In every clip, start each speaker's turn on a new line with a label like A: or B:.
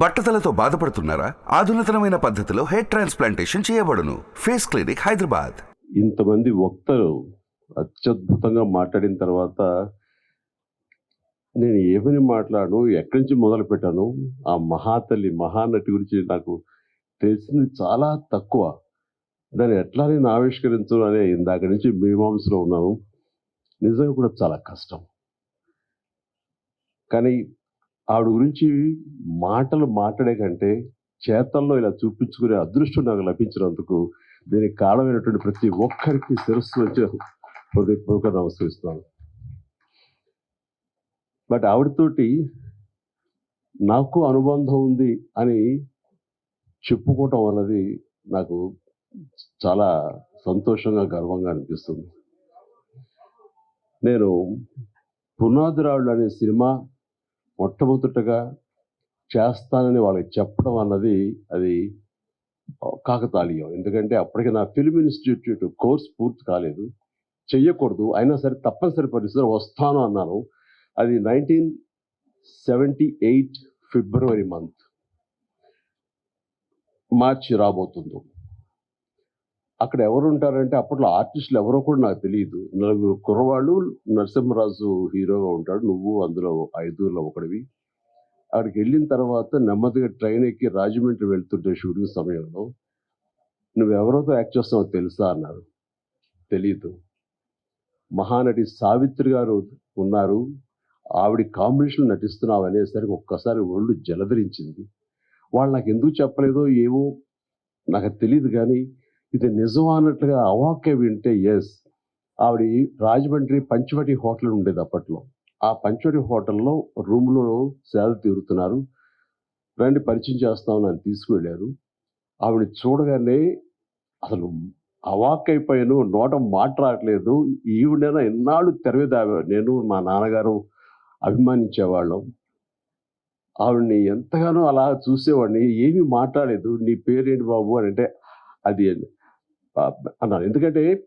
A: బట్టతలతో బాధపడుతున్నారా? ఆధునితనమైన పద్ధతిలో హెయిర్ ట్రాన్స్ప్లాంటేషన్ చేయబడును. Face clinic Hyderabad.
B: ఇంతమంది వక్తలు అత్యద్భుతంగా మాట్లాడిన తర్వాత నేను ఏమని మాట్లాడను? ఎక్కడి నుంచి మొదలు పెట్టాను? ఆ మహాతల్లి మహానటి గురించి నాకు తెలిసింది చాలా తక్కువ. దాన్ని ఎట్లా నేను ఆవిష్కరించు అనే ఇందాక నుంచి మీమాంసలో ఉన్నాను. నిజంగా కూడా చాలా కష్టం. కానీ ఆవిడ గురించి మాటలు మాట్లాడే కంటే చేతల్లో ఇలా చూపించుకునే అదృష్టం నాకు లభించినందుకు దీనికి కారణమైనటువంటి ప్రతి ఒక్కరికి శిరస్సు వచ్చే హృదయపూర్వక నమస్కరిస్తున్నాను. బట్ ఆవిడతోటి నాకు అనుబంధం ఉంది అని చెప్పుకోవటం అన్నది నాకు చాలా సంతోషంగా గర్వంగా అనిపిస్తుంది. నేను పునాదిరాళ్ళు అనే సినిమా మొట్టమొదటగా చేస్తానని వాళ్ళకి చెప్పడం అన్నది అది కాకతాళీయం. ఎందుకంటే అప్పటికి నా ఫిల్మ్ ఇన్స్టిట్యూట్ కోర్స్ పూర్తి కాలేదు. చెయ్యకూడదు. అయినా సరే తప్పనిసరి పరిస్థితులు వస్తాను అన్నాను. అది nineteen seventy eight February month March రాబోతుంది. అక్కడ ఎవరు ఉంటారంటే అప్పట్లో ఆర్టిస్టులు ఎవరో కూడా నాకు తెలియదు నలుగురు కుర్రవాళ్ళు నరసింహరాజు హీరోగా ఉంటాడు నువ్వు అందులో ఐదుగురులో ఒకడివి. అక్కడికి వెళ్ళిన తర్వాత నెమ్మదిగా ట్రైన్ ఎక్కి రాజమండ్రి వెళ్తుంటే షూటింగ్ సమయంలో నువ్వు ఎవరితో యాక్ట్ చేస్తావో తెలుసా? అన్నారు. తెలియదు మహానటి సావిత్రి గారు ఉన్నారు. ఆవిడ కాంబినేషన్ నటిస్తున్నావు అనేసరికి ఒక్కసారి ఒళ్ళు జలధరించింది. వాళ్ళు నాకు ఎందుకు చెప్పలేదో ఏమో నాకు తెలియదు కానీ ఇది నిజం అన్నట్లుగా అవాక్య వింటే ఎస్ ఆవిడ రాజమండ్రి పంచవటి హోటల్ ఉండేది అప్పట్లో. ఆ పంచవటి హోటల్లో రూమ్లో సేద తీరుతున్నారు. రండి పరిచయం చేస్తామని నన్ను తీసుకువెళ్ళారు. ఆవిడ చూడగానే అసలు అవాక్కైపోయాను నోట మాట రావట్లేదు. ఈవిడైనా ఎన్నాళ్ళు తెరవేదా నేను మా నాన్నగారు అభిమానించేవాళ్ళం. ఆవిడ్ని ఎంతగానో అలా చూసేవాడిని. ఏమీ మాట్లాడలేదు. నీ పేరేంటి బాబు అని అంటే అది అన్నారు ఎందుకంటే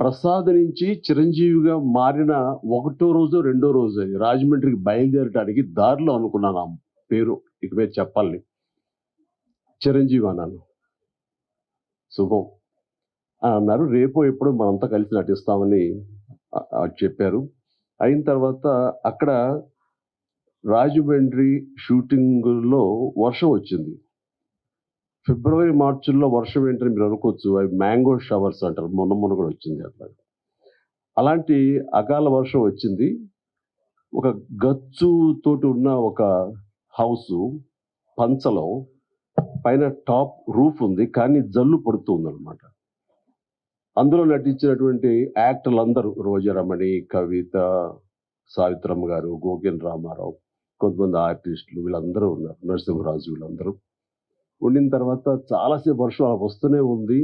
B: ప్రసాద్ నుంచి చిరంజీవిగా మారిన ఒకటో రోజు రెండో రోజు అది రాజమండ్రికి బయలుదేరడానికి దారిలో అనుకున్నాను ఆ పేరు. ఇక మీద చెప్పాలి చిరంజీవి అన్నాను. శుభం. అని అన్నారు. రేపు ఎప్పుడు మనంతా కలిసి నటిస్తామని చెప్పారు. అయిన తర్వాత అక్కడ రాజమండ్రి షూటింగ్లో వర్షం వచ్చింది. ఫిబ్రవరి మార్చిల్లో వర్షం ఏంటని మీరు అనుకోవచ్చు. అవి మ్యాంగో షవర్స్ అంటారు. మొన్న మొన్న కూడా వచ్చింది అట్లా అలాంటి అకాల వర్షం వచ్చింది. ఒక గచ్చుతోటి ఉన్న ఒక హౌస్ పంచలో పైన టాప్ రూఫ్ ఉంది. కానీ జల్లు పడుతుంది అనమాట అందులో నటించినటువంటి యాక్టర్లు అందరూ రోజరమణి కవిత సావిత్రమ్మ గారు గోగిన్ రామారావు కొంతమంది ఆర్టిస్టులు వీళ్ళందరూ ఉన్నారు. నరసింహరాజు వీళ్ళందరూ. వండిన తర్వాత చాలాసేపు వర్షం అలా వస్తూనే ఉంది.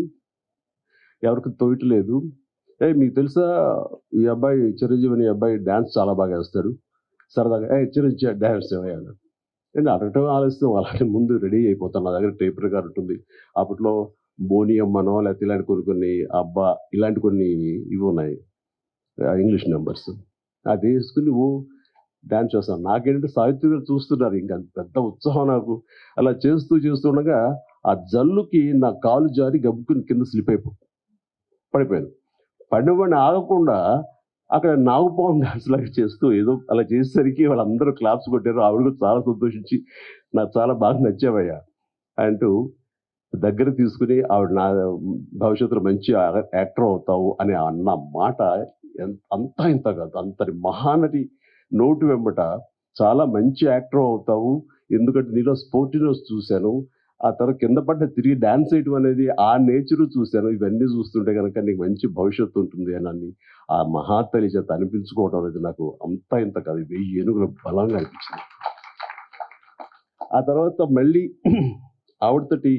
B: ఎవరికి తోయట్లేదు ఏ మీకు తెలుసా ఈ అబ్బాయి చిరంజీవి అనే అబ్బాయి డ్యాన్స్ చాలా బాగా వేస్తాడు. సరదాగా ఏ చిరంజీవి డ్యాన్స్ ఏమయ్యాను నేను అడగటం ఆలస్యం అలాగే ముందు రెడీ అయిపోతాను. నా దగ్గర టేప్ రికార్డ్ ఉంటుంది. అప్పట్లో బోని అమ్మనో లేకపోతే ఇలాంటి కొన్ని కొన్ని అబ్బా ఇలాంటి కొన్ని ఇవి ఉన్నాయి. English numbers. అది వేసుకుని ఓ డ్యాన్స్ చేస్తాను నాకేంటంటే సాహిత్య చూస్తున్నారు. ఇంకా పెద్ద ఉత్సాహం నాకు. అలా చేస్తూ చేస్తుండగా ఆ జల్లుకి నా కాలు జారి గబ్బుకుని కింద స్లిప్ అయిపోయి పడిపోయాను. పడిపోయిన ఆగకుండా అక్కడ నాగుపాము డాన్స్ లాగా చేస్తూ ఏదో అలా చేసేసరికి వాళ్ళందరూ క్లాప్స్ కొట్టారు. ఆవిడ కూడా చాలా సంతోషించి నాకు చాలా బాగా నచ్చావయ్యా అంటూ దగ్గర తీసుకుని ఆవిడ నా భవిష్యత్తులో మంచి యాక్టర్ అవుతావు అని అన్న మాట ఎంత అంతా ఇంత కాదు. అంతటి మహానటి నోటు వెంబట చాలా మంచి యాక్టర్ అవుతావు. ఎందుకంటే నీలో స్పోర్టినెస్ చూశాను. ఆ తర్వాత కింద పడ్డ తిరిగి డాన్స్ వేయటం అనేది ఆ నేచరు చూశాను. ఇవన్నీ చూస్తుంటే కనుక నీకు మంచి భవిష్యత్తు ఉంటుంది అని అని ఆ మహాతలి చేత అనిపించుకోవడం అనేది నాకు అంతా ఇంత కాదు. వెయ్యి ఏనుగులు బలంగా అనిపించింది. ఆ తర్వాత మళ్ళీ ఆవిడతోటి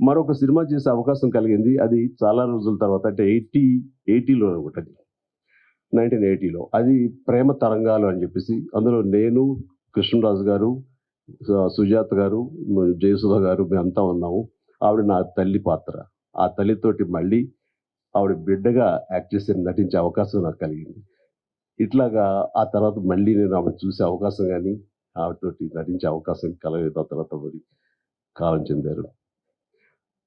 B: మరొక సినిమా చేసే అవకాశం కలిగింది. అది చాలా రోజుల తర్వాత అంటే ఎయిటీ ఎయిటీలో ఒకటి నైన్టీన్ ఎయిటీలో. అది ప్రేమ తరంగాలు అని చెప్పేసి అందులో నేను కృష్ణరాజు గారు సుజాత గారు జయసుధ గారు మేమంతా ఉన్నాము. ఆవిడ నా తల్లి పాత్ర. ఆ తల్లితోటి మళ్ళీ ఆవిడ బిడ్డగా యాక్ట్ చేసి నటించే అవకాశం నాకు కలిగింది. ఇట్లాగా ఆ తర్వాత మళ్ళీ నేను ఆవిడ చూసే అవకాశం కానీ ఆవిడతోటి నటించే అవకాశం కలగలేదు. ఆ తర్వాత మరి కాలం చెందారు.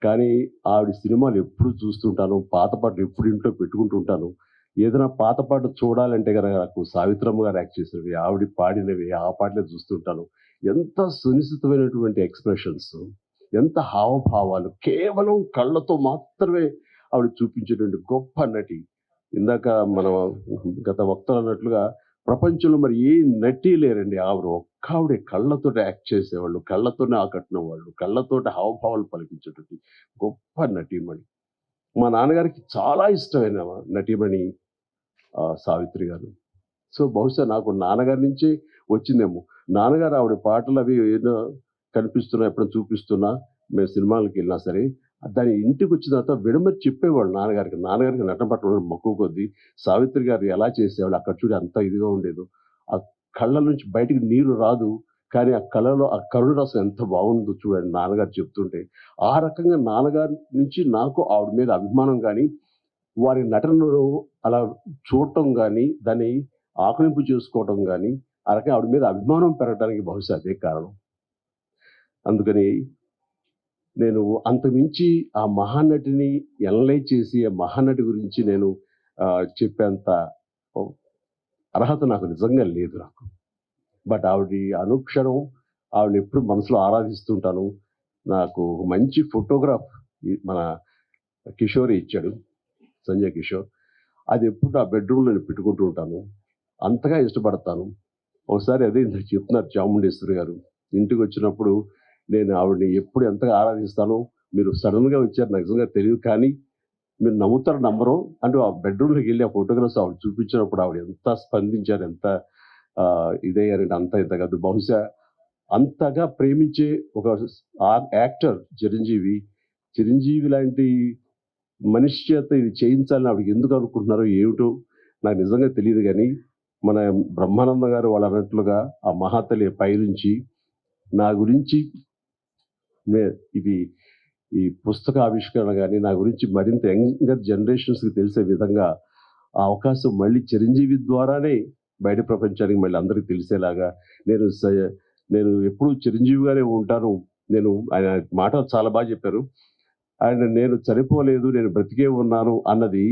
B: కానీ ఆవిడ సినిమాలు ఎప్పుడు చూస్తుంటాను పాత పాటలు ఎప్పుడు ఇంట్లో పెట్టుకుంటుంటాను. ఉంటాను ఏదైనా పాత పాట చూడాలంటే కనుక నాకు సావిత్రమ్మ గారు యాక్ట్ చేసినవి ఆవిడ పాడినవి ఆ పాటలే చూస్తుంటాను. ఎంత సునిశ్చితమైనటువంటి ఎక్స్ప్రెషన్స్ ఎంత హావభావాలు కేవలం కళ్ళతో మాత్రమే ఆవిడ చూపించేటువంటి గొప్ప నటి. ఇందాక మన గత వక్తలు అన్నట్లుగా ప్రపంచంలో మరి ఏ నటి లేరండి ఆవిడ. ఒక్క ఆవిడ కళ్ళతో యాక్ట్ చేసేవాళ్ళు కళ్ళతోనే ఆకట్టిన వాళ్ళు కళ్ళతోటి హావభావాలు పలికించేటువంటి గొప్ప నటీమణి. మా నాన్నగారికి చాలా ఇష్టమైన నటీమణి. సావిత్రి గారు. సో బహుశా నాకు నాన్నగారి నుంచే వచ్చిందేమో. నాన్నగారు ఆవిడ పాటలు అవి ఏదో కనిపిస్తున్నా ఎప్పుడైనా చూపిస్తున్నా మేము సినిమాలకు వెళ్ళినా సరే దాని ఇంటికి వచ్చిన తర్వాత విడమరి చెప్పేవాళ్ళు నాన్నగారికి. నాన్నగారికి నటన పట్టడం మక్కువ కొద్దీ సావిత్రి గారు ఎలా చేసేవాళ్ళు అక్కడ చూడి అంత ఇదిగా ఉండేదో. ఆ కళ్ళ నుంచి బయటికి నీరు రాదు కానీ ఆ కళలో ఆ కరుణ రసం ఎంత బాగుందో చూడండి నాన్నగారు చెప్తుంటే. ఆ రకంగా నాన్నగారి నుంచి నాకు ఆవిడ మీద అభిమానం కానీ వారి నటనను అలా చూడటం కానీ దాన్ని ఆకలింపు చేసుకోవటం కానీ ఆ రకంగా ఆవిడ మీద అభిమానం పెరగడానికి బహుశా అదే కారణం. అందుకని నేను అంతమించి ఆ మహానటిని ఎనలైజ్ చేసి ఆ మహానటి గురించి నేను చెప్పేంత అర్హత నాకు నిజంగా లేదు నాకు. బట్ ఆవిడ అనుక్షణం ఆవిడ ఎప్పుడు మనసులో ఆరాధిస్తుంటాను. నాకు మంచి ఫోటోగ్రాఫ్ మన కిషోర్ ఇచ్చాడు. సంజయ్ కిషోర్. అది ఎప్పుడు నా బెడ్రూమ్లో నేను పెట్టుకుంటూ ఉంటాను. అంతగా ఇష్టపడతాను. ఒకసారి అదే ఇందాక చెప్తున్నారు చాముండేశ్వరి గారు. ఇంటికి వచ్చినప్పుడు నేను ఆవిడని ఎప్పుడు ఎంతగా ఆరాధిస్తానో మీరు సడన్గా వచ్చారు. నాకు నిజంగా తెలియదు కానీ మీరు నమ్ముతారు నమ్మరు అంటే ఆ బెడ్రూమ్లోకి వెళ్ళి ఆ ఫోటోగ్రాఫ్స్ ఆవిడ చూపించినప్పుడు ఆవిడ ఎంత స్పందించారు ఎంత ఇదయ్యారంటే అంత ఇంత కాదు. బహుశా అంతగా ప్రేమించే ఒక యాక్టర్ చిరంజీవి చిరంజీవి లాంటి మనిషి చేత ఇది చేయించాలని ఆవిడకి ఎందుకు అనుకుంటున్నారో ఏమిటో నాకు నిజంగా తెలియదు కానీ మన బ్రహ్మానంద గారు వాళ్ళు అన్నట్లుగా ఆ మహాతలి పైనుంచి నా గురించి ఇది ఈ పుస్తక ఆవిష్కరణ కానీ నా గురించి మరింత యంగర్ జనరేషన్స్కి తెలిసే విధంగా ఆ అవకాశం మళ్ళీ చిరంజీవి ద్వారానే బయట ప్రపంచానికి మళ్ళీ అందరికీ తెలిసేలాగా నేను స- నేను ఎప్పుడూ చిరంజీవిగానే ఉంటాను. నేను ఆయన మాట చాలా బాగా చెప్పారు. ఆయన నేను చనిపోలేదు నేను బ్రతికే ఉన్నాను అన్నది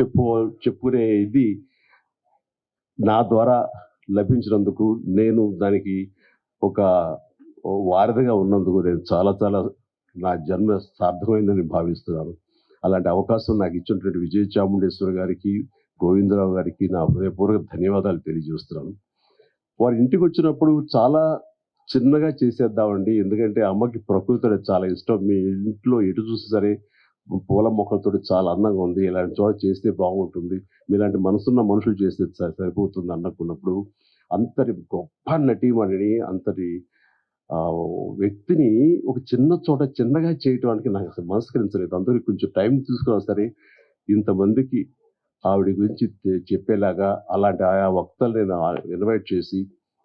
B: చెప్పు చెప్పుకునే ఇది నా ద్వారా లభించినందుకు నేను దానికి ఒక వారధిగా ఉన్నందుకు నేను చాలా చాలా నా జన్మ సార్థకమైందని భావిస్తున్నాను. అలాంటి అవకాశం నాకు ఇచ్చినటువంటి విజయ చాముండేశ్వరి గారికి గోవిందరావు గారికి నా హృదయపూర్వక ధన్యవాదాలు తెలియజేస్తున్నాను. వారి ఇంటికి వచ్చినప్పుడు చాలా చిన్నగా చేసేద్దామండి. ఎందుకంటే అమ్మకి ప్రకృతి చాలా ఇష్టం. మీ ఇంట్లో ఎటు చూసి సరే పూల మొక్కలతో చాలా అందంగా ఉంది. ఇలాంటి చోట చేస్తే బాగుంటుంది. మీలాంటి మనసున్న మనుషులు చేస్తే సరిపోతుంది అన్నకున్నప్పుడు అంతటి గొప్ప నటీమణిని అంతటి వ్యక్తిని ఒక చిన్న చోట చిన్నగా చేయటానికి నాకు అసలు మనస్కరించలేదు. అందరికి కొంచెం టైం తీసుకున్నా సరే ఇంతమందికి ఆవిడ గురించి చెప్పేలాగా అలాంటి ఆయా వక్తలు నేను ఇన్వైట్ చేసి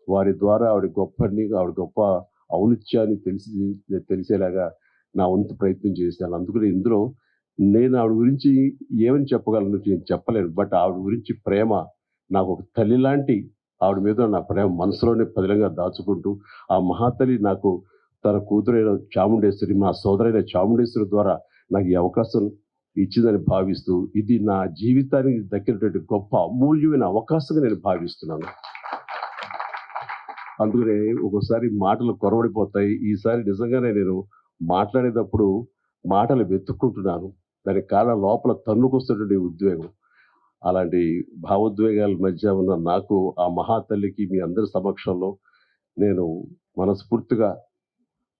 B: వారి ద్వారా ఆవిడ గొప్పని ఆవిడ గొప్ప ఔనిత్యాన్ని తెలిసి తెలిసేలాగా నా వంతు ప్రయత్నం చేశాను. అందుకని ఇందులో నేను ఆవిడ గురించి ఏమని చెప్పగలను నేను చెప్పలేను. బట్ ఆవిడ గురించి ప్రేమ నాకు ఒక తల్లి లాంటి ఆవిడ మీద నా ప్రేమ మనసులోనే పదిలంగా దాచుకుంటూ ఆ మహాతల్లి నాకు తన కూతురైన చాముండేశ్వరి మా సోదరైన చాముండేశ్వరి ద్వారా నాకు ఈ అవకాశం ఇచ్చిందని భావిస్తూ ఇది నా జీవితానికి దక్కినటువంటి గొప్ప అమూల్యమైన అవకాశంగా నేను భావిస్తున్నాను. అందుకనే ఒక్కోసారి మాటలు కొరవడిపోతాయి. ఈసారి నిజంగానే నేను మాట్లాడేటప్పుడు మాటలు వెతుక్కుంటున్నాను. దానికి కారణం లోపల తన్నుకొస్తున్నటువంటి ఉద్వేగం. అలాంటి భావోద్వేగాల మధ్య ఉన్న నాకు ఆ మహాతల్లికి మీ అందరి సమక్షంలో నేను మనస్ఫూర్తిగా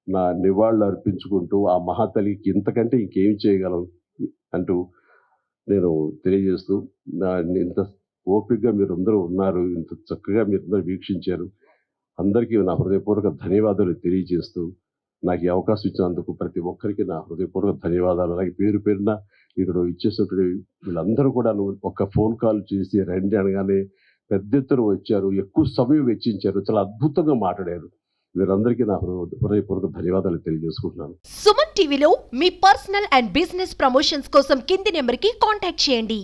B: నా నివాళులు అర్పించుకుంటూ ఆ మహాతల్లికి ఇంతకంటే ఇంకేం చేయగలం అంటూ నేను తెలియజేస్తూ నా ఇంత ఓపికగా మీరు అందరూ ఉన్నారు. ఇంత చక్కగా మీరు అందరూ వీక్షించారు. అందరికీ నా హృదయపూర్వక ధన్యవాదాలు తెలియజేస్తూ నాకు ఈ అవకాశం ఇచ్చినందుకు ప్రతి ఒక్కరికి నా హృదయపూర్వక ధన్యవాదాలు. అలాగే పేరు పేరున ఇక్కడ ఇచ్చేసినటువంటి వీళ్ళందరూ కూడా ఒక ఫోన్ కాల్ చేసి రండి అనగానే పెద్ద ఎత్తున వచ్చారు ఎక్కువ సమయం వెచ్చించారు చాలా అద్భుతంగా మాట్లాడారు. వీరందరికీ నా హృదయపూర్వక ధన్యవాదాలు తెలియజేసుకుంటున్నాను.
C: సుమన్ టీవీలో మీ పర్సనల్ అండ్ బిజినెస్ ప్రమోషన్స్ కోసం కింది నెంబర్కి కాంటాక్ట్ చేయండి.